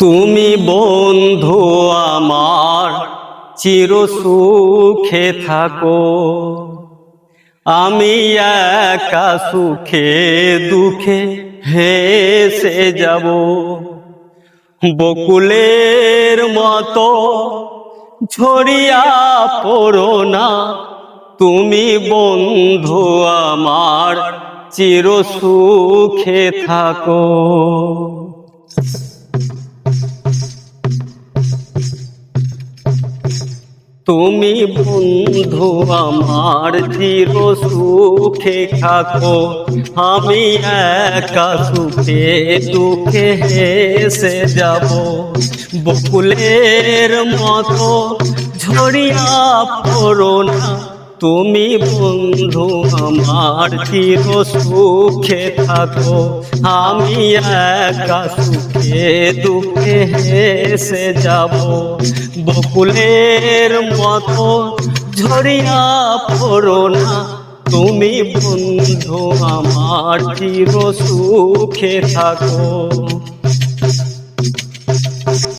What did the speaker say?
তুমি বন্ধু আমার, চির সুখে থাকো। আমি একা সুখে দুঃখে হেসে যাব। বকুলের মতো ঝরিয়া পড়ো না, তুমি বন্ধু আমার, চির সুখে থাকো। তুমি বন্ধু আমার চির সুখে থাকো। আমি একা সুখে দুঃখে হেসে যাব। বকুলের মতো ঝরিয়া পড়ো না। তুমি বন্ধু আমার চির সুখে থাকো। আমি একা সুখে দুঃখে হেসে যাব। বকুলের মতো ঝরিয়া পড়ো না। তুমি বন্ধু আমার চির সুখে থাকো।